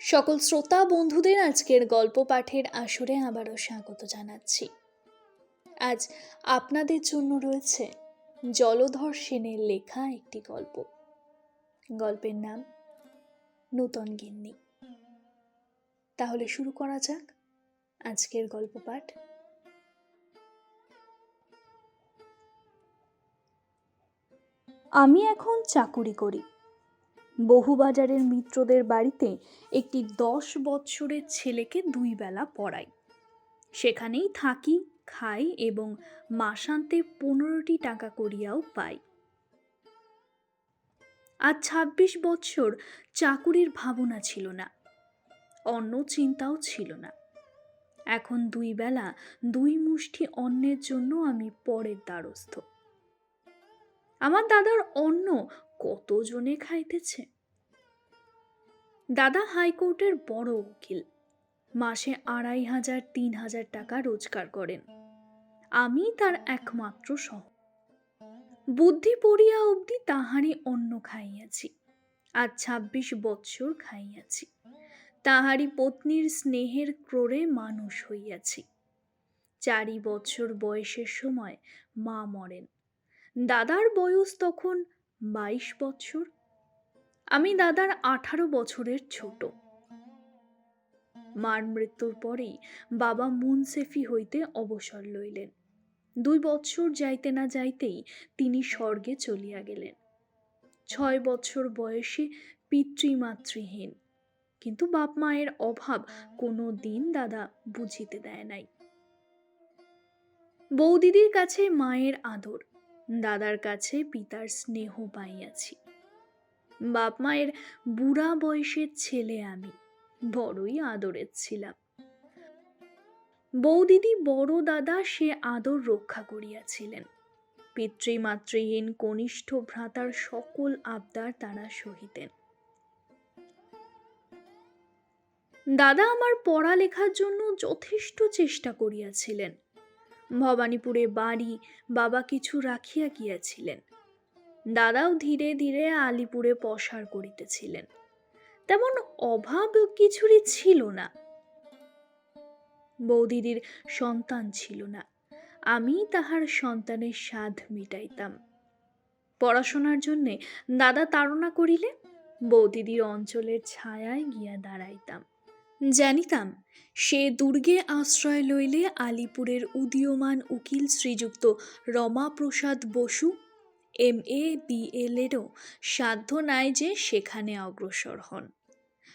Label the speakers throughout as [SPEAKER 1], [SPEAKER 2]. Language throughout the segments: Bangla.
[SPEAKER 1] সকল শ্রোতা বন্ধুদের আজকের গল্প পাঠের আসরে আবারও স্বাগত জানাচ্ছি। আজ আপনাদের জন্য রয়েছে জলধর সেনের লেখা একটি গল্প। গল্পের নাম নূতন গিন্নি। তাহলে শুরু করা যাক আজকের গল্প পাঠ। আমি এখন চাকুরি করি। বহুবাজারের মিত্রদের বাড়িতে একটি দশ বৎসরের ছেলেকে দুই বেলা পড়াই। সেখানেই থাকি, খাই এবং মাসান্তে পনেরোটি টাকা করিয়াও পাই। আজ ছাব্বিশ বৎসর চাকুরির ভাবনা ছিল না, অন্য চিন্তাও ছিল না। এখন দুই বেলা দুই মুষ্টি অন্নের জন্য আমি পরের দ্বারস্থ। আমার দাদার অন্ন কতজনে খাইতেছে? দাদা হাইকোর্টের বড় উকিল। মাসে আড়াই হাজার, তিন হাজার টাকা রোজগার করেন। আমি তার একমাত্র সহ। বুদ্ধি পড়িয়া অবধি তাহারই অন্ন খাইয়াছি আজ ছাব্বিশ বৎসর খাইয়াছি। তাহারই পত্নীর স্নেহের ক্রোড়ে মানুষ হইয়াছি। চারি বৎসর বয়সের সময় মা মরেন। দাদার বয়স তখন বাইশ বৎসর আমি দাদার আঠারো বছরের ছোট। মার মৃত্যুর পরেই বাবা মুনসেফি হইতে অবসর লইলেন। দুই বৎসর যাইতে না যাইতেই তিনি স্বর্গে চলিয়া গেলেন। ছয় বৎসর বয়সে পিতৃমাতৃহীন। কিন্তু বাপ মায়ের অভাব কোনো দিন দাদা বুঝিতে দেয় নাই। বৌদিদির কাছে মায়ের আদর। দাদার কাছে পিতার স্নেহ পাইয়াছি। বাপ মায়ের বুড়া বয়সের ছেলে আমি, বড়ই আদরের ছিলাম। বৌদিদি বড় দাদা সে আদর রক্ষা করিয়াছিলেন। পিতৃমাতৃহীন কনিষ্ঠ ভ্রাতার সকল আবদার তারা সহিতেন। দাদা আমার পড়ালেখার জন্য যথেষ্ট চেষ্টা করিয়াছিলেন। ভবানীপুরে বাড়ি বাবা কিছু রাখিয়া গিয়াছিলেন। দাদাও ধীরে ধীরে আলিপুরে পসার করিতেছিলেন। তেমন অভাব কিছুরই ছিল না। বৌদিদির সন্তান ছিল না। আমি তাহার সন্তানের স্বাদ মিটাইতাম। পড়াশোনার জন্যে দাদা তাড়না করিলে বৌদিদির অঞ্চলের ছায়ায় গিয়া দাঁড়াইতাম। জানিতাম, সে দুর্গে আশ্রয় লইলে আলিপুরের উদীয়মান উকিল Srijukta Ramaprasad Basu M A B এলেরও সাধ্য নাই যে সেখানে অগ্রসর হন।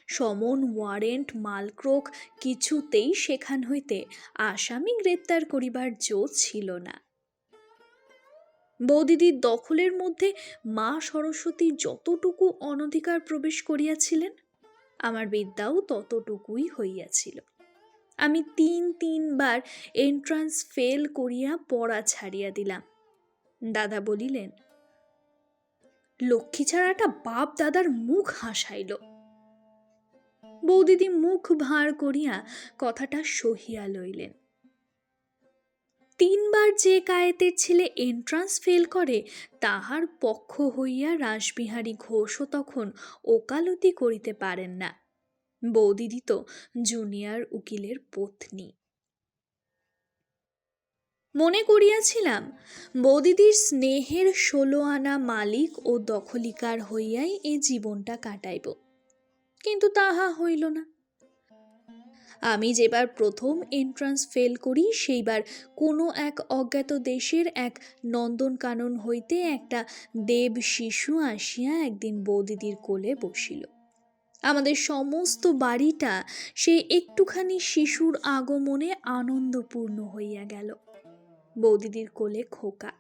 [SPEAKER 1] সমন, ওয়ারেন্ট, মালক্রোক কিছুতেই সেখান হইতে আসামি গ্রেপ্তার করিবার জো ছিল না। বৌদিদির দখলের মধ্যে মা সরস্বতী যতটুকু অনধিকার প্রবেশ করিয়াছিলেন আমার বিদ্যাও ততটুকুই হইয়াছিল। আমি তিন, তিনবার এন্ট্রান্স ফেল করিয়া পড়া ছাড়িয়া দিলাম। দাদা বলিলেন, লক্ষ্মী ছাড়াটা বাপ দাদার মুখ হাসাইল। বৌদিদি মুখ ভার করিয়া কথাটা সহিয়া লইলেন। তিনবার যে কায়েতের ছেলে এন্ট্রান্স ফেল করে, তাহার পক্ষ হইয়া রাসবিহারী ঘোষও তখন ওকালতি করিতে পারেন না। বৌদিদি তো জুনিয়র উকিলের পত্নী। মনে করিয়াছিলাম, বৌদিদির স্নেহের ষোলো আনা মালিক ও দখলিকার হইয়াই এ জীবনটা কাটাইব। কিন্তু তাহা হইল না। আমি যেবার প্রথম এন্ট্রান্স ফেল করি, সেইবার কোনো এক অজ্ঞাত দেশের এক নন্দনকানন হইতে একটা দেব শিশু আসিয়া একদিন বৌদিদির কোলে বসিল। আমাদের সমস্ত বাড়িটা সে একটুখানি শিশুর আগমনে আনন্দপূর্ণ হইয়া গেল। বৌদিদির কোলে খোকা,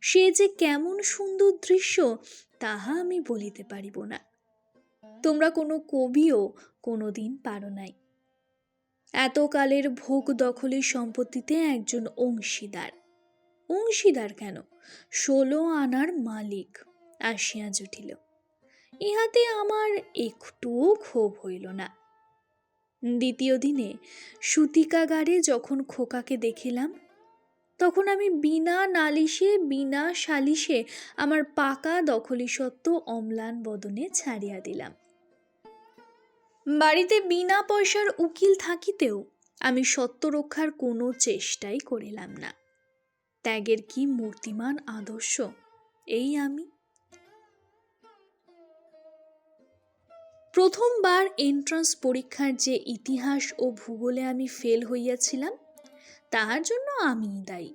[SPEAKER 1] সে যে কেমন সুন্দর দৃশ্য তাহা আমি বলিতে পারিব না। তোমরা কোনো কবিও কোনো দিন পারো নাই। এতকালের ভোগ দখলের সম্পত্তিতে একজন অংশীদার। অংশীদার কেন? ষোলো আনার মালিক, আসিয়া জুটিল। ইহাতে আমার একটুও ক্ষোভ হইল না। দ্বিতীয় দিনে সুতিকাগারে যখন খোকাকে দেখিলাম, তখন আমি বিনা নালিশে, বিনা সালিশে আমার পাকা দখলি সত্ত্ব অম্লান বদনে ছাড়িয়া দিলাম। বাড়িতে বিনা পয়সার উকিল থাকিতেও আমি সত্য রক্ষার কোনো চেষ্টাই করিলাম না। ত্যাগের কি মূর্তিমান আদর্শ, এই আমি। প্রথমবার এন্ট্রান্স পরীক্ষার যে ইতিহাস ও ভূগোলে আমি ফেল হইয়াছিলাম, তাহার জন্য আমিই দায়ী।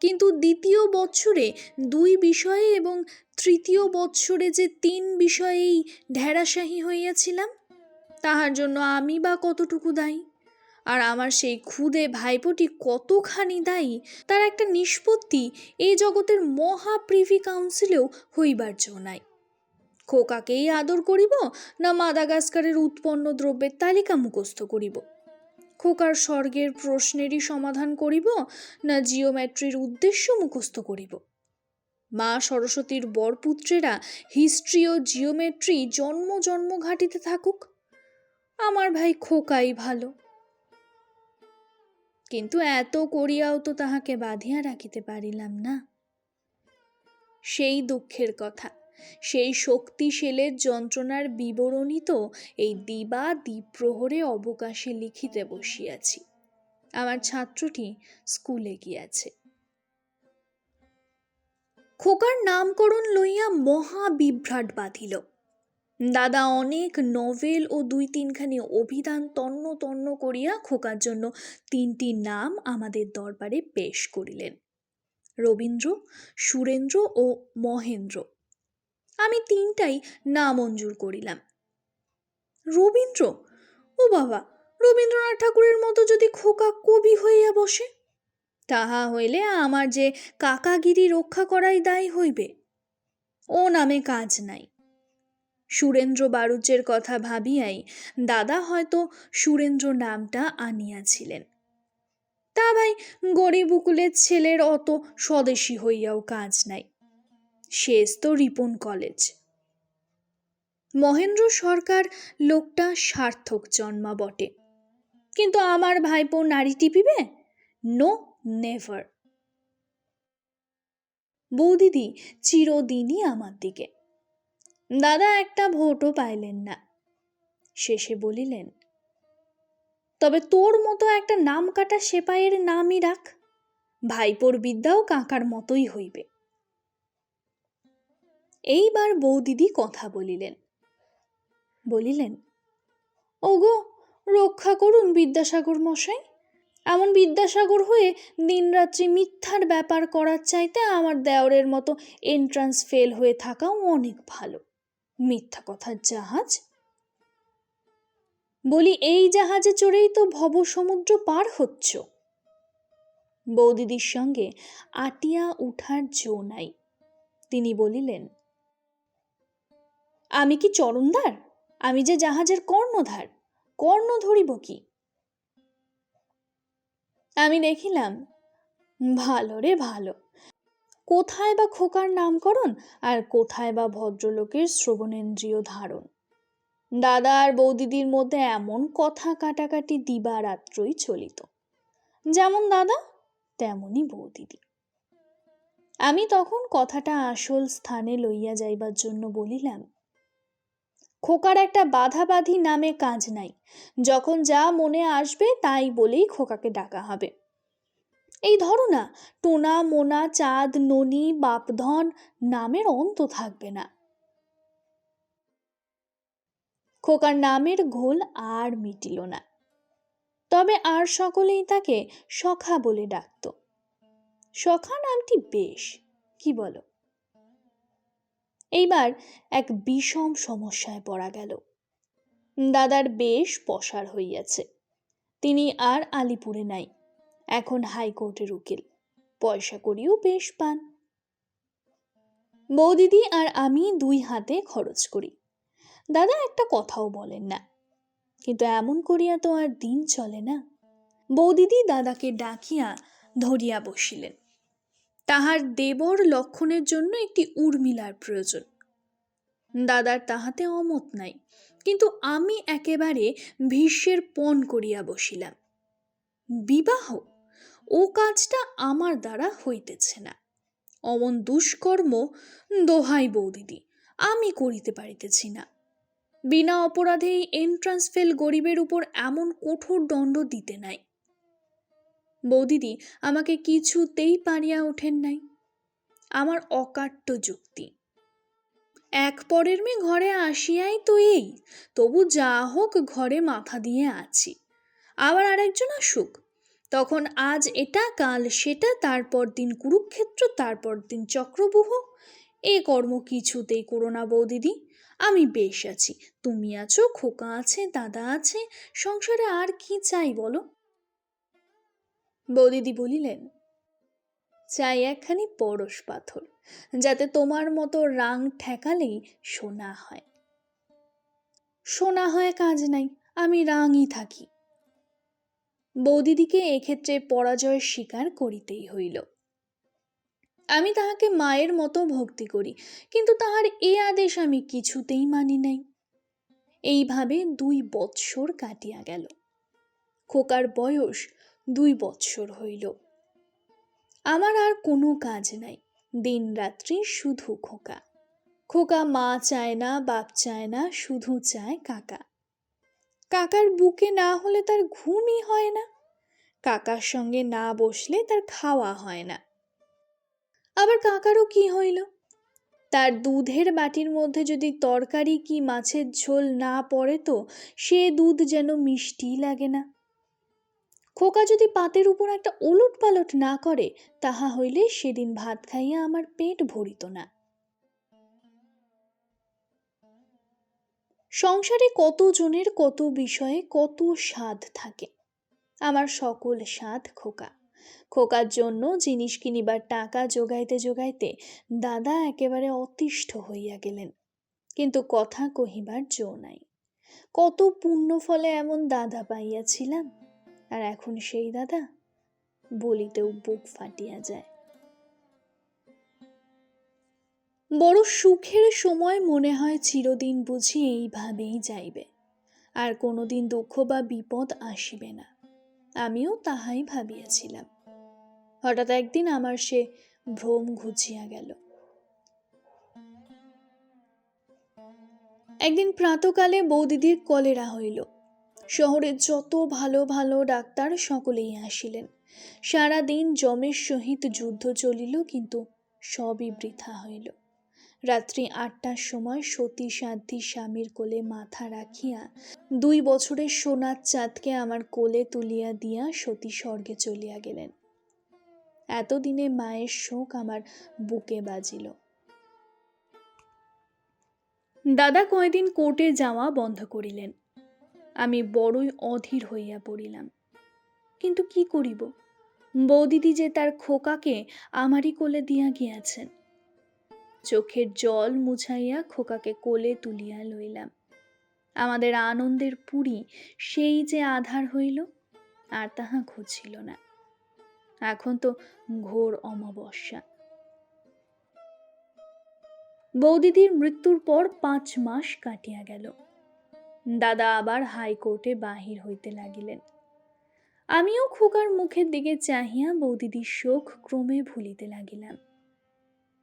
[SPEAKER 1] কিন্তু দ্বিতীয় বৎসরে দুই বিষয়ে এবং তৃতীয় বৎসরে যে তিন বিষয়েই ঢেরাশাহী হইয়াছিলাম তাহার জন্য আমি বা কতটুকু দায়ী? আর আমার সেই ক্ষুদে ভাইপোটি কতখানি দায়ী, তার একটা নিষ্পত্তি এই জগতের মহা প্রিভি কাউন্সিলেও হইবার জো নাই। খোকাকেই আদর করিব, না মাদাগাস্কারের উৎপন্ন দ্রব্যের তালিকা মুখস্থ করিব? খোকার স্বর্গের প্রশ্নেরই সমাধান করিব, না জিওমেট্রির উদ্দেশ্য মুখস্থ করিব? মা সরস্বতীর বরপুত্রেরা হিস্ট্রি ও জিওমেট্রি জন্ম জন্ম ঘাটিতে থাকুক। আমার ভাই খোকাই ভালো। কিন্তু এত করিয়াও তো তাহাকে বাঁধিয়া রাখিতে পারিলাম না। সেই দুঃখের কথা, সেই শক্তিশীলের যন্ত্রণার বিবরণী তো এই দিবা দ্বীপ্রহরে অবকাশে লিখিতে বসিয়াছি। আমার ছাত্রটি স্কুলে গিয়াছে। খোকার নামকরণ লইয়া মহা বিভ্রাট বাঁধিল। দাদা অনেক নভেল ও দুই তিনখানি অভিধান তন্ন তন্ন করিয়া খোকার জন্য তিনটি নাম আমাদের দরবারে পেশ করিলেন। রবীন্দ্র, সুরেন্দ্র ও মহেন্দ্র। আমি তিনটাই নামঞ্জুর করিলাম। রবীন্দ্র? ও বাবা, রবীন্দ্রনাথ ঠাকুরের মতো যদি খোকা কবি হইয়া বসে, তাহা হইলে আমার যে কাকাগিরি রক্ষা করাই দায় হইবে। ও নামে কাজ নাই। সুরেন্দ্র বারুজ্যের কথা ভাবিয়াই দাদা হয়তো সুরেন্দ্র নামটা আনিয়াছিলেন। তা ভাই, গরিব উকুলের ছেলের অত স্বদেশী হইয়াও কাজ নাই। শেষ তো রিপন কলেজ। মহেন্দ্র সরকার লোকটা সার্থক জন্মা বটে। কিন্তু আমার ভাইপো নারী টিপিবে? No, never. বৌদিদি, চিরদিনই আমার দিকে। দাদা একটা ভোটও পাইলেন না। শেষে বলিলেন, তবে তোর মতো একটা নাম কাটা সেপাইয়ের নামই রাখ। ভাইপোর বিদ্যাও কাকার মতোই হইবে। এইবার বৌদিদি কথা বলিলেন বলিলেন, ওগো, রক্ষা করুন বিদ্যাসাগর মশাই। এমন বিদ্যাসাগর হয়ে দিনরাত্রি মিথ্যার ব্যাপার করার চাইতে আমার দেওরের মতো এন্ট্রান্স ফেল হয়ে থাকাও অনেক ভালো। মিথ্যা কথার জাহাজ? বলি, এই জাহাজে চড়েই তো ভব সমুদ্র পার হচ্ছ। বৌদিদির সঙ্গে আটিয়া উঠার জো নাই। তিনি বলিলেন, আমি কি চরণদার? আমি যে জাহাজের কর্ণধার, কর্ণ ধরিব কি? আমি দেখিলাম, ভালো রে ভালো। কোথায় বা খোকার নামকরণ আর কোথায় বা ভদ্রলোকের শ্রবণেন্দ্রিয় ধারণ। দাদা আর বৌদিদির মধ্যে এমন কথা কাটাকাটি দিবারাত্রই চলিত। যেমন দাদা তেমনই বৌদিদি। আমি তখন কথাটা আসল স্থানে লইয়া যাইবার জন্য বলিলাম, খোকার একটা বাধাবাধি নামে কাজ নাই। যখন যা মনে আসবে তাই বলেই খোকাকে ডাকা হবে। এই ধরো না, টোনা, মোনা, চাঁদ, ননি, বাপধন নামের অন্ত থাকবে না। খোকার নামের ঘোল আর মিটিল না। তবে আর সকলেই তাকে সখা বলে ডাকত। সখা নামটি বেশ, কি বলো? এইবার এক বিষম সমস্যায় পড়া গেল। দাদার বেশ পসার হইয়াছে। তিনি আর আলিপুরে নাই। এখন হাইকোর্টের উকিল। পয়সা করিও বেশ পান। বৌদিদি আর আমি দুই হাতে খরচ করি। দাদা একটা কথাও বলেন না। কিন্তু এমন করিয়া তো আর দিন চলে না। বৌদিদি দাদাকে ডাকিয়া ধরিয়া বসিলেন। তাহার দেবর লক্ষণের জন্য একটি উর্মিলার প্রয়োজন। দাদার তাহাতে অমত নাই, কিন্তু আমি একেবারে ভীষ্মের পণ করিয়া বসিলাম। বিবাহ? ও কাজটা আমার দ্বারা হইতেছে না। অমন দুষ্কর্ম দোহাই বৌদিদি, আমি করিতে পারিতেছি না। বিনা অপরাধে এন্ট্রান্স ফেল গরিবের উপর এমন কঠোর দণ্ড দিতে নাই। বৌদিদি, আমাকে কিছুতেই পারিয়া ওঠেন নাই। আমার অকাট্য যুক্তি। এক পরের মেয়ে ঘরে আসিয়াই তো এই, তবু যা হোক ঘরে মাথা দিয়ে আছি। আবার আরেকজন আসুক তখন আজ এটা, কাল সেটা, তারপর দিন কুরুক্ষেত্র, তারপর দিন চক্রবুহ। এ কর্ম কিছুতেই করো না বৌদিদি আমি বেশ আছি। তুমি আছো, খোকা আছে, দাদা আছে। সংসারে আর কি চাই বলো? বৌদিদি বলিলেন, চাই একখানি পরশ পাথর, যাতে তোমার মতো রাং ঠেকালেই সোনা হয়। সোনা হয় কাজ নাই, আমি রাঙই থাকি। বৌদিদিকে এক্ষেত্রে পরাজয় স্বীকার করিতেই হইল। আমি তাহাকে মায়ের মতো ভক্তি করি, কিন্তু তাহার এ আদেশ আমি কিছুতেই মানি নাই। এইভাবে দুই বৎসর কাটিয়া গেল। খোকার বয়স দুই বৎসর হইল। আমার আর কোনো কাজ নাই দিন রাত্রি শুধু খোকা। খোকা মা চায় না, বাপ চায় না, শুধু চায় কাকা। কাকার বুকে না হলে তার ঘুমই হয় না। কাকার সঙ্গে না বসলে তার খাওয়া হয় না। আবার কাকারও কি হইল? তার দুধের বাটির মধ্যে যদি তরকারি কি মাছের ঝোল না পড়ে তো সে দুধ যেন মিষ্টি লাগে না। খোকা যদি পাতের উপর একটা ওলট পালট না করে, তাহা হইলে সেদিন ভাত খাইয়া আমার পেট ভরিত না। সংসারে কত জনের কত বিষয়ে কত স্বাদ থাকে। আমার সকল স্বাদ খোকা। খোকার জন্য জিনিস কিনিবার টাকা যোগাইতে যোগাইতে দাদা একেবারে অতিষ্ঠ হইয়া গেলেন। কিন্তু কথা কহিবার জো নাই। কত পুণ্য ফলে এমন দাদা পাইয়াছিলাম। আর এখন সেই দাদা বলিতেও বুক ফাটিয়া যায়। বড় সুখের সময় মনে হয় চিরদিন বুঝি এইভাবেই যাইবে। আর কোনোদিন দুঃখ বা বিপদ আসিবে না। আমিও তাহাই ভাবিয়াছিলাম। হঠাৎ একদিন আমার সে ভ্রম ঘুচিয়া গেল। একদিন প্রাতকালে বৌদিদির কলেরা হইল। শহরে যত ভালো ভালো ডাক্তার সকলেই আসিলেন। সারা দিন জমের সহিত যুদ্ধ চলিল, কিন্তু সবই বৃথা হইল। রাত্রি আটটার সময় সতী সাধ্যী স্বামীর কোলে মাথা রাখিয়া দুই বছরের সোনার চাঁদকে আমার কোলে তুলিয়া দিয়া সতী স্বর্গে চলিয়া গেলেন। এতদিনে মায়ের শোক আমার বুকে বাজিল। দাদা কয়দিন কোর্টে যাওয়া বন্ধ করিলেন। আমি বড়ই অধীর হইয়া পড়িলাম। কিন্তু কি করিব? বৌদিদি যে তার খোকাকে আমারই কোলে দিয়া গিয়াছেন। চোখের জল মুছাইয়া খোকাকে কোলে তুলিয়া লইলাম। আমাদের আনন্দের পুরী সেই যে আধার হইল, আর তাহা ঘুছিল না। এখন তো ঘোর অমাবস্যা। বৌদিদির মৃত্যুর পর পাঁচ মাস কাটিয়া গেল। দাদা আবার হাইকোর্টে বাহির হইতে লাগিলেন। আমিও খোকার মুখের দিকে চাহিয়া বৌদিদির শোক ক্রমে ভুলিতে লাগিলাম।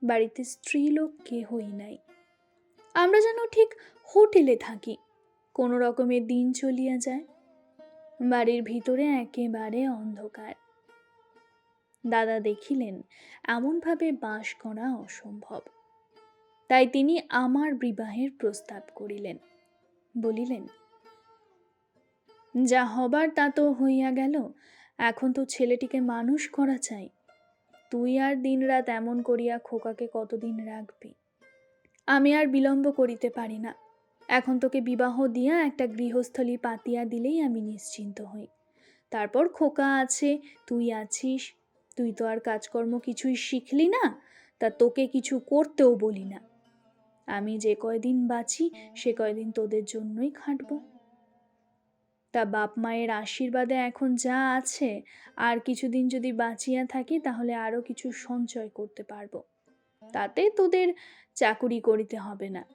[SPEAKER 1] বাড়িতে স্ত্রীলোক কেহই নাই। আমরা যেন ঠিক হোটেলে থাকি, কোনো রকমে দিন চলিয়া যায়। বাড়ির ভিতরে একেবারে অন্ধকার। দাদা দেখিলেন, এমনভাবে বাস করা অসম্ভব। তাই তিনি আমার বিবাহের প্রস্তাব করিলেন। বলিলেন, যা হবার তা তো হইয়া গেল, এখন তো ছেলেটিকে মানুষ করা চাই। তুই আর দিনরাত এমন করিয়া খোকাকে কতদিন রাখবি? আমি আর বিলম্ব করিতে পারি না। এখন তোকে বিবাহ দিয়া একটা গৃহস্থলী পাতিয়া দিলেই আমি নিশ্চিন্ত হই। তারপর খোকা আছে, তুই আছিস, তুই তো আর কাজকর্ম কিছুই শিখলি না, তা তোকে কিছু করতেও বলি না। আমি যে কয়দিন বাঁচি, সে কয়দিন তোদের জন্যই খাটব। তা বাপ মায়ের আশীর্বাদে এখন যা আছে, আর কিছুদিন যদি বাঁচিয়া থাকি তাহলে আরও কিছু সঞ্চয় করতে পারব। তাতে তোদের চাকুরি করিতে হবে না।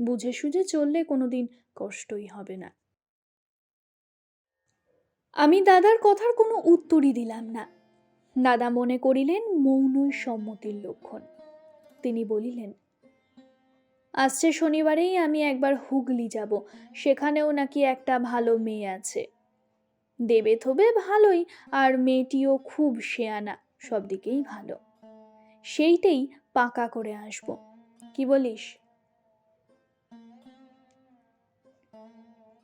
[SPEAKER 1] বুঝে সুঝে চললে কোনোদিন কষ্টই হবে না। আমি দাদার কথার কোনো উত্তরই দিলাম না। দাদা মনে করিলেন মৌনই সম্মতির লক্ষণ। তিনি বলিলেন আসছে শনিবারেই আমি একবার হুগলি যাব। সেখানেও নাকি একটা ভালো মেয়ে আছে। দেবে থবে ভালোই, আর মেয়েটিও খুব শেয়ানা সব দিকেই ভালো। সেইটাই পাকা করে আসব। কি বলিস?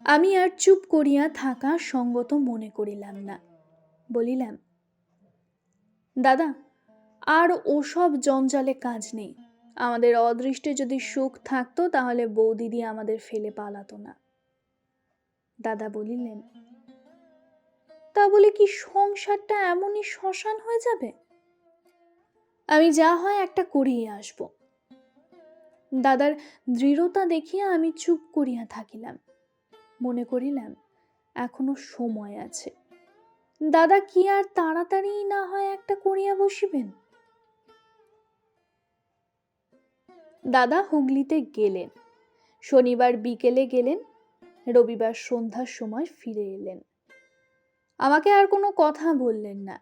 [SPEAKER 1] আমি আর চুপ করিয়া থাকা সঙ্গত মনে করিলাম না। বলিলাম, দাদা, আর ওসব জঞ্জালে কাজ নেই। আমাদের অদৃষ্টে যদি সুখ থাকতো, তাহলে বৌদিদি আমাদের ফেলে পালাতো না। দাদা বলিলেন, তা বলে কি সংসারটা এমনই শ্মশান হয়ে যাবে? আমি যা হয় একটা করিয়ে আসব দাদার দৃঢ়তা দেখিয়া আমি চুপ করিয়া থাকিলাম। মনে করিলাম, এখনও সময় আছে। দাদা কি আর তাড়াতাড়ি না হয় একটা করিয়া বসিবেন? দাদা হুগলিতে গেলেন। শনিবার বিকেলে গেলেন, রবিবার সন্ধ্যার সময় ফিরে এলেন। আমাকে আর কোনো কথা বললেন না।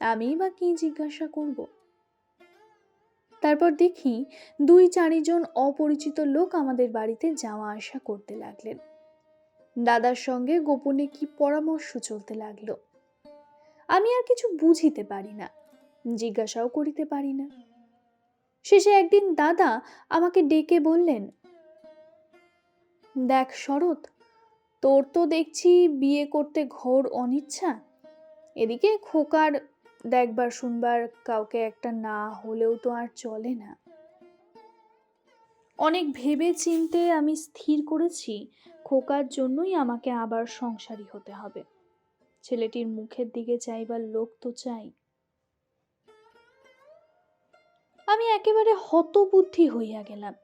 [SPEAKER 1] আমি বা কি জিজ্ঞাসা করব? তারপর দেখি দুই চারিজন অপরিচিত লোক আমাদের বাড়িতে যাওয়া আসা করতে লাগলেন। দাদার সঙ্গে গোপনে কি পরামর্শ চলতে লাগল? আমি আর কিছু বুঝিতে পারি না, জিজ্ঞাসাও করিতে পারি না। শেষে একদিন দাদা আমাকে ডেকে বললেন, দেখ শরৎ, তোর তো দেখছি বিয়ে করতে ঘোর অনিচ্ছা। এদিকে খোকার দেখবার শুনবার কাউকে একটা না হলেও তো আর চলে না। অনেক ভেবে চিনতে আমি স্থির করেছি, খোকার জন্যই আমাকে আবার সংসারী হতে হবে। ছেলেটির মুখের দিকে চাইবার লোক তো চাই। আমি একেবারে হতবুদ্ধি হইয়া গেলাম।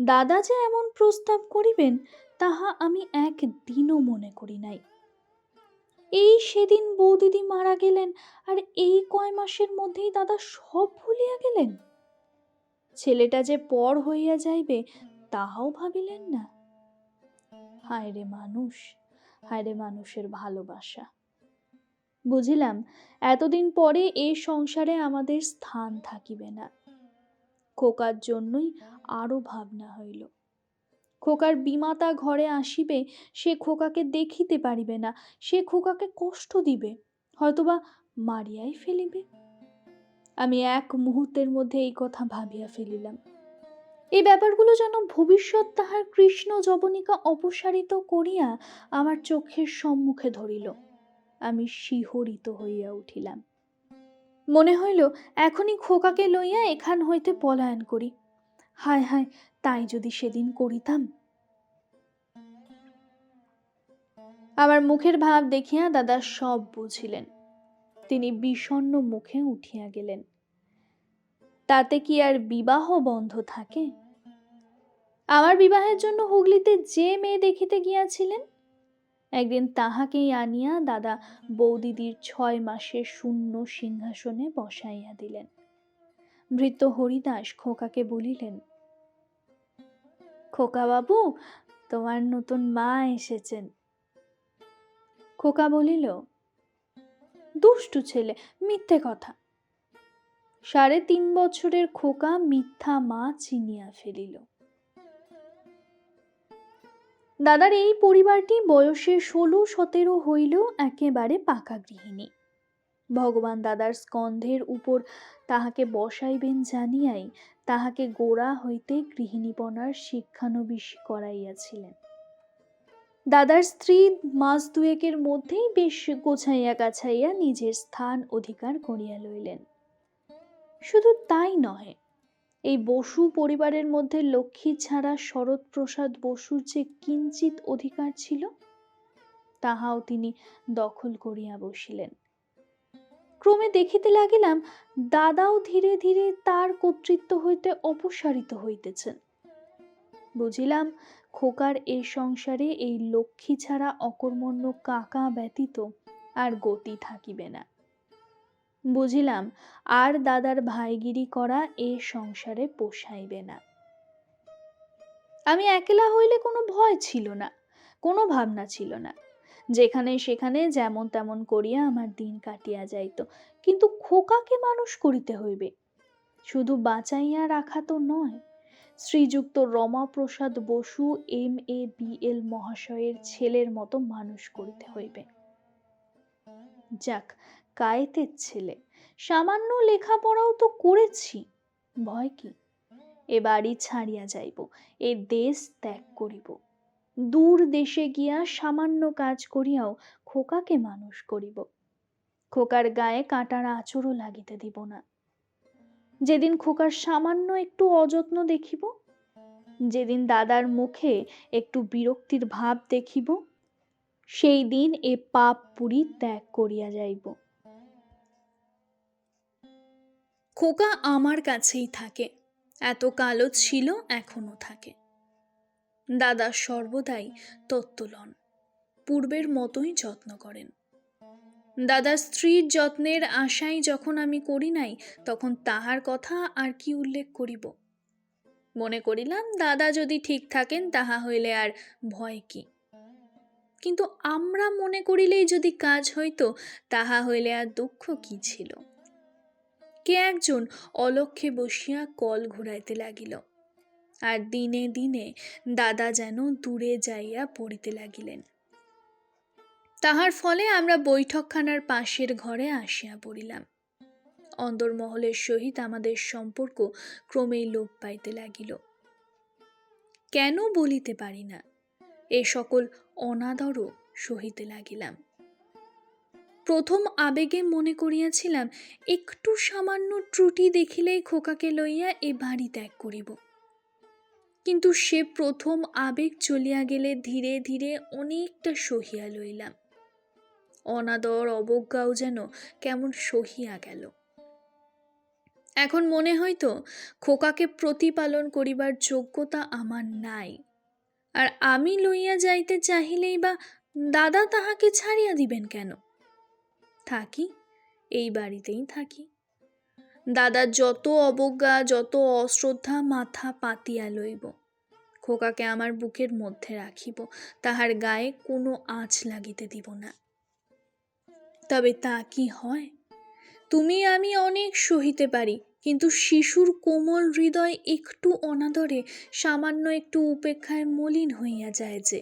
[SPEAKER 1] দাদা যে এমন প্রস্তাব করিবেন, তাহা আমি একদিনও মনে করি নাই। এই সেদিন বৌদিদি মারা গেলেন, আর এই কয় মাসের মধ্যেই দাদা সব ভুলিয়া গেলেন? ছেলেটা যে পর হইয়া যাইবে, তাহাও ভাবিলেন না। হায় রে মানুষ হায় রে মানুষের ভালোবাসা। বুঝিলাম, এতদিন পরে এই সংসারে আমাদের স্থান থাকিবে না। খোকার জন্যই আরও ভাবনা হইল। খোকার বিমাতা ঘরে আসিবে, সে খোকাকে দেখিতে পারিবে না, সে খোকাকে কষ্ট দিবে, হয়তোবা মারিয়াই ফেলিবে। আমি এক মুহূর্তের মধ্যে এই কথা ভাবিয়া ফেলিলাম। এই ব্যাপারগুলো যেন ভবিষ্যৎ তাহার কৃষ্ণ জবনিকা অপসারিত করিয়া আমার চোখের সম্মুখে ধরিল। আমি শিহরিত হইয়া উঠিলাম। মনে হইল, এখনই খোকাকে লইয়া এখান হইতে পলায়ন করি। হায় হায়, তাই যদি সেদিন করিতাম। আমার মুখের ভাব দেখিয়া দাদা সব বুঝিলেন। তিনি বিষণ্ণ মুখে উঠিয়া গেলেন। তাতে কি আর বিবাহ বন্ধ থাকে? আমার বিবাহের জন্য হুগলিতে যে মেয়ে দেখিতে গিয়াছিলেন? একদিন তাহাকেই আনিয়া দাদা বৌদিদির ছয় মাসের শূন্য সিংহাসনে বসাইয়া দিলেন। ভৃত্য হরিদাস খোকাকে বলিলেন, খোকা বাবু, তোমার নতুন মা এসেছেন। খোকা বলিল, দুষ্টু ছেলে, মিথ্যে কথা। সাড়ে তিন বছরের খোকা মিথ্যা মা চিনিয়া ফেলিল। দাদার এই পরিবারটি বয়সে ষোলো, সতেরো হইল একেবারে পাকা গৃহিণী। ভগবান দাদার স্কন্ধের উপর তাহাকে বসাইবেন জানিয়াই তাহাকে গোড়া হইতে গৃহিণীপনার শিক্ষানবিশ করাইয়াছিলেন। দাদার স্ত্রী মাস দুয়েকের মধ্যেই বেশ গোছাইয়া গাছাইয়া নিজের স্থান অধিকার করিয়া লইলেন। শুধু তাই নহে এই বসু পরিবারের মধ্যে লক্ষ্মী ছাড়া শরৎপ্রসাদ বসুর যে কিঞ্চিত অধিকার ছিল, তাহাও তিনি দখল করিয়া বসিলেন। ক্রমে দেখিতে লাগিলাম, দাদাও ধীরে ধীরে তার কর্তৃত্ব হইতে অপসারিত হইতেছেন। বুঝিলাম, খোকার এই সংসারে এই লক্ষ্মী ছাড়া অকর্মণ্য কাকা ব্যতীত আর গতি থাকিবে না। বুঝিলাম, আর দাদার ভাইগিরি করা এ সংসারে পোষাইবে না। আমি একলা হইলে কোনো ভয় ছিল না, কোনো ভাবনা ছিল না। যেখানে সেখানে যেমন তেমন করিয়া আমার দিন কাটিয়া যাইত, কিন্তু খোকাকে মানুষ করিতে হইবে। শুধু বাঁচাইয়া রাখা তো নয়, Srijukta Ramaprasad Basu M A B L মহাশয়ের ছেলের মতো মানুষ করিতে হইবে। যাক কায়েতের ছেলে। সামান্য লেখাপড়াও তো করেছি। ভয় কি? এ বাড়ি ছাড়িয়া যাইব, এ দেশ ত্যাগ করিব। দূর দেশে গিয়া সামান্য কাজ করিয়াও খোকাকে মানুষ করিব। খোকার গায়ে কাঁটার আঁচড়ও লাগিতে দিব না। যেদিন খোকার সামান্য একটু অযত্ন দেখিব, যেদিন দাদার মুখে একটু বিরক্তির ভাব দেখিব, সেই দিন এ পাপ পুরি ত্যাগ করিয়া যাইব। খোকা আমার কাছেই থাকে। এত কালো ছিল, এখনও থাকে। দাদা সর্বদাই তত্ত্বলন, পূর্বের মতোই যত্ন করেন। দাদার স্ত্রীর যত্নের আশাই যখন আমি করি নাই, তখন তাহার কথা আর কি উল্লেখ করিব? মনে করিলাম, দাদা যদি ঠিক থাকেন, তাহা হইলে আর ভয় কি? কিন্তু আমরা মনে করিলেই যদি কাজ হইতো, তাহা হইলে আর দুঃখ কি ছিল? কে একজন অলক্ষে বসিয়া কল ঘুরাইতে লাগিল। আর দিনে দিনে দাদা যেন দূরে যাইয়া পড়িতে লাগিলেন। তাহার ফলে আমরা বৈঠকখানার পাশের ঘরে আসিয়া পড়িলাম। অন্দরমহলের সহিত আমাদের সম্পর্ক ক্রমেই লোপ পাইতে লাগিল। কেন বলিতে পারি না, এ সকল অনাদরও সহিতে লাগিলাম। প্রথম আবেগে মনে করিয়াছিলাম, একটু সামান্য ত্রুটি দেখিলেই খোকাকে লইয়া এ বাড়ি ত্যাগ করিব। কিন্তু সে প্রথম আবেগ চলিয়া গেলে ধীরে ধীরে অনেকটা সহিয়া লইলাম। অনাদর, অবজ্ঞাও যেন কেমন সহিয়া গেল। এখন মনে হয়তো খোকাকে প্রতিপালন করিবার যোগ্যতা আমার নাই। আর আমি লইয়া যাইতে চাহিলেই বা দাদা তাহাকে ছাড়িয়া দিবেন কেন? থাকি, এই বাড়িতেই থাকি। দাদার যত অবজ্ঞা, যত অশ্রদ্ধা মাথা পাতিয়া লইব, খোকাকে আমার বুকের মধ্যে রাখিব, তাহার গায়ে কোনো আঁচ লাগিতে দিব না। তবে তা কি হয়? তুমি আমি অনেক সহিতে পারি, কিন্তু শিশুর কোমল হৃদয় একটু অনাদরে, সামান্য একটু উপেক্ষায় মলিন হইয়া যায় যে,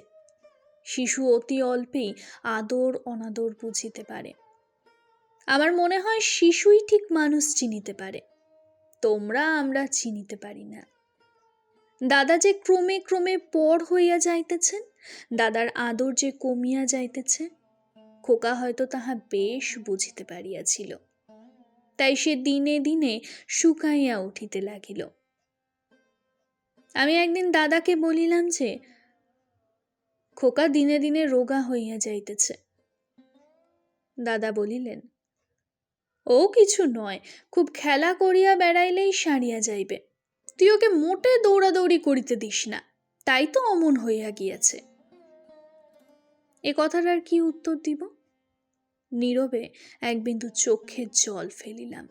[SPEAKER 1] শিশু অতি অল্পেই আদর অনাদর বুঝিতে পারে। আমার মনে হয় শিশুই ঠিক মানুষ চিনিতে পারে। তোমরা আমরা চিনিতে পারি না। দাদা যে ক্রমে ক্রমে পর হইয়া যাইতেছেন, দাদার আদর যে কমিয়া যাইতেছে, খোকা হয়তো তাহা বেশ বুঝিতে পারিয়াছিল। তাই সে দিনে দিনে শুকাইয়া উঠিতে লাগিল। আমি একদিন দাদাকে বলিলাম যে, খোকা দিনে দিনে রোগা হইয়া যাইতেছে। দাদা বলিলেন ও কিছু নয়, খুব খেলা করিয়া বেড়াইলেই সারিয়া যাইবে। তুই ওকে মোটে দৌড়াদৌড়ি করিতে দিস না, তাই তো অমন হইয়া গিয়াছে। এ কথাটার কি উত্তর দিব? নীরবে এক বিন্দু চোখের জল ফেলিলাম।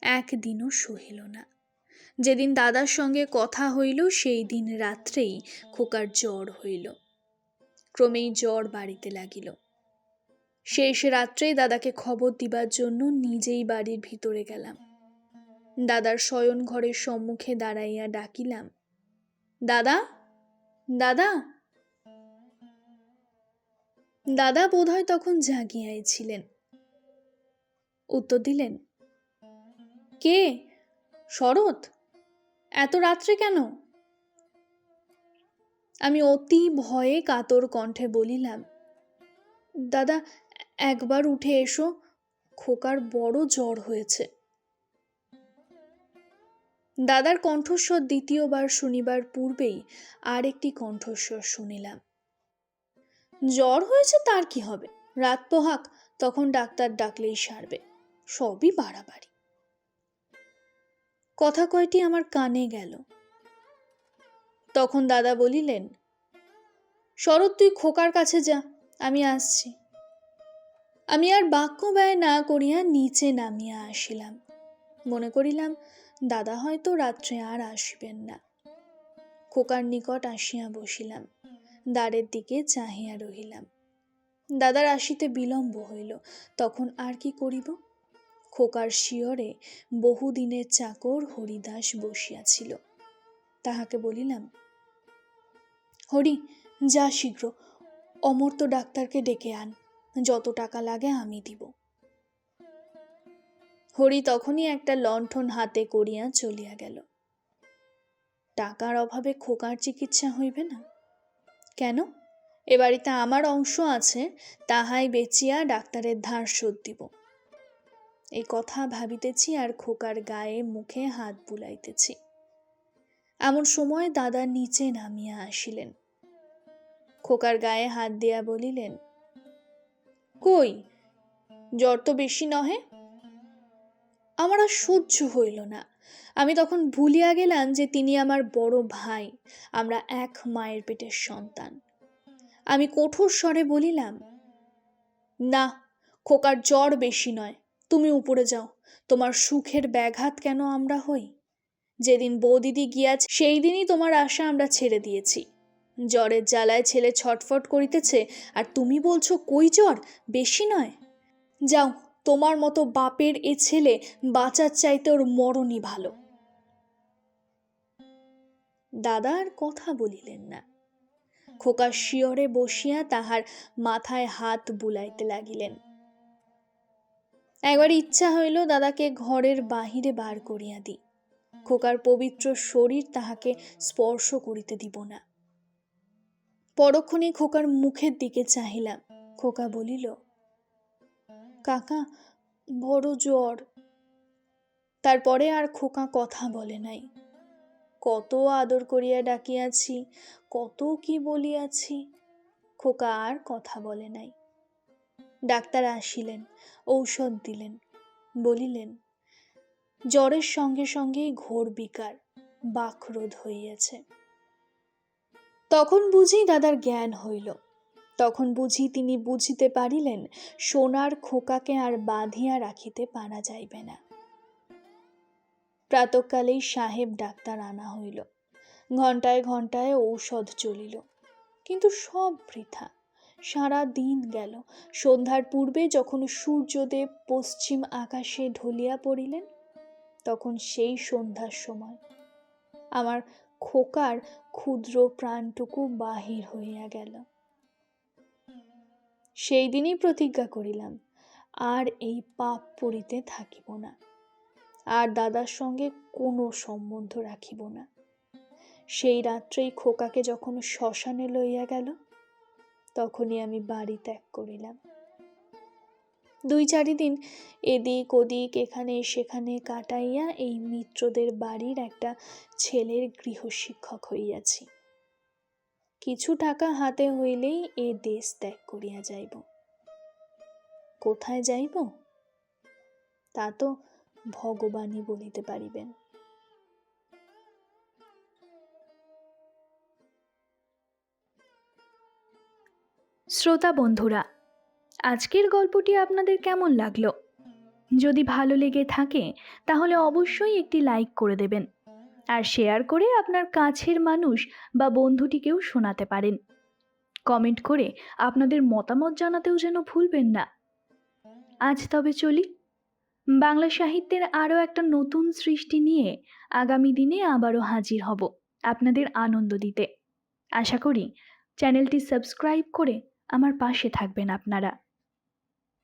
[SPEAKER 1] একদিনও সহিল না। যেদিন দাদার সঙ্গে কথা হইল, সেই দিন রাত্রেই খোকার জ্বর হইল। ক্রমেই জ্বর বাড়িতে লাগিল। শেষ রাত্রেই দাদাকে খবর দিবার জন্য নিজেই বাড়ির ভিতরে গেলাম। দাদার শয়ন ঘরের সম্মুখে দাঁড়াইয়া ডাকিলাম, দাদা দাদা? দাদা বোধহয় তখন জাগিয়াই ছিলেন উত্তর দিলেন, কে? শরৎ? এত রাত্রে কেন? আমি অতি ভয়ে কাতর কণ্ঠে বলিলাম, দাদা একবার উঠে এসো, খোকার বড় জ্বর হয়েছে। দাদার কণ্ঠস্বর দ্বিতীয়বার শুনিবার পূর্বেই আর একটি কণ্ঠস্বর শুনিলাম। জ্বর হয়েছে তার কি হবে? রাত পোহাক, তখন ডাক্তার ডাকলেই সারবে। সবই বাড়াবাড়ি। কথা কয়টি আমার কানে গেল। তখন দাদা বলিলেন, শরৎ তুই খোকার কাছে যা, আমি আসছি। আমি আর বাক্য ব্যয় না করিয়া নিচে নামিয়া আসিলাম। মনে করিলাম, দাদা হয়তো রাত্রে আর আসবেন না। খোকার নিকট আসিয়া বসিলাম, দ্বারের দিকে চাহিয়া রহিলাম। দাদার আসিতে বিলম্ব হইল, তখন আর কি করিব? খোকার শিয়রে বহুদিনের চাকর হরিদাস বসিয়াছিল। তাহাকে বলিলাম, হরি, যা শীঘ্র, অমর্ত্য ডাক্তারকে ডেকে আন। যত টাকা লাগে আমি দিব। হরি তখনই একটা লণ্ঠন হাতে করিয়া চলিয়া গেল। টাকার অভাবে খোকার চিকিৎসা হইবে না? কেন? এ বাড়িতে আমার অংশ আছে, তাহাই বেচিয়া ডাক্তারের ধার শোধ দিব। এই কথা ভাবিতেছি আর খোকার গায়ে মুখে হাত বুলাইতেছি। এমন সময় দাদা নিচে নামিয়া আসিলেন। খোকার গায়ে হাত দিয়া বলিলেন কই? জ্বর তো বেশি নহে। আমার আর সহ্য হইল না। আমি তখন ভুলিয়া গেলাম যে তিনি আমার বড় ভাই, আমরা এক মায়ের পেটের সন্তান। আমি কঠোর স্বরে বলিলাম, না, খোকার জ্বর বেশি নয়, তুমি উপরে যাও। তোমার সুখের ব্যাঘাত কেন আমরা হই? যেদিন বৌদিদি গিয়াছে সেই দিনই তোমার আশা আমরা ছেড়ে দিয়েছি। জ্বরের জ্বালায় ছেলে ছটফট করিতেছে, আর তুমি বলছো, কই জ্বর? বেশি নয়? যাও, তোমার মতো বাপের এ ছেলে বাঁচার চাইতে ওর মরণই ভালো। দাদা আর কথা বলিলেন না। খোকা শিয়রে বসিয়া তাহার মাথায় হাত বুলাইতে লাগিলেন। একবার ইচ্ছা হইল দাদাকে ঘরের বাহিরে বার করিয়া দিই। খোকার পবিত্র শরীর তাহাকে স্পর্শ করিতে দিব না। পরক্ষণে খোকার মুখের দিকে চাহিলাম। খোকা বলিল, কাকা, বড় জ্বর। তারপরে আর খোকা কথা বলে নাই। কত আদর করিয়া ডাকিয়াছি, কত কি বলিয়াছি। খোকা আর কথা বলে নাই। ডাক্তার আসিলেন, ঔষধ দিলেন, বলিলেন, জ্বরের সঙ্গে সঙ্গেই ঘোর বিকার, বাকরোধ হইয়াছে। তখন বুঝি দাদার জ্ঞান হইল। তখন বুঝি তিনি বুঝিতে পারিলেন, সোনার খোকাকে আর বাঁধিয়া রাখিতে পারা যাইবে না। প্রাতকালেই সাহেব ডাক্তার আনা হইল। ঘন্টায় ঘন্টায় ঔষধ চলিল। কিন্তু সব বৃথা। সারা দিন গেল। সন্ধ্যার পূর্বে যখন সূর্যদেব পশ্চিম আকাশে ঢলিয়া পড়িলেন, তখন সেই সন্ধ্যার সময়। আমার খোকার ক্ষুদ্র প্রাণটুকু বাহির হইয়া গেল। সেই দিনই প্রতিজ্ঞা করিলাম, আর এই পাপ পড়িতে থাকিব না, আর দাদার সঙ্গে কোনো সম্বন্ধ রাখিব না। সেই রাত্রেই খোকাকে যখন শ্মশানে লইয়া গেল, তখনই আমি বাড়ি ত্যাগ করিলাম। দুই চারি দিন এদিক ওদিক, এখানে সেখানে কাটাইয়া এই মিত্রদের বাড়ির একটা ছেলের গৃহশিক্ষক হইয়াছি। কিছু টাকা হাতে হইলেই এ দেশ ত্যাগ করিয়া যাইব। কোথায় যাইব? তা তো ভগবানই বলিতে পারিবেন।
[SPEAKER 2] শ্রোতা বন্ধুরা আজকের গল্পটি আপনাদের কেমন লাগল? যদি ভালো লেগে থাকে, তাহলে অবশ্যই একটি লাইক করে দেবেন। আর শেয়ার করে আপনার কাছের মানুষ বা বন্ধুটিকেও শোনাতে পারেন। কমেন্ট করে আপনাদের মতামত জানাতেও যেন ভুলবেন না। আজ তবে চলি। বাংলা সাহিত্যের আরও একটা নতুন সৃষ্টি নিয়ে আগামী দিনে আবারও হাজির হব আপনাদের আনন্দ দিতে। আশা করি চ্যানেলটি সাবস্ক্রাইব করে আমার পাশে থাকবেন আপনারা।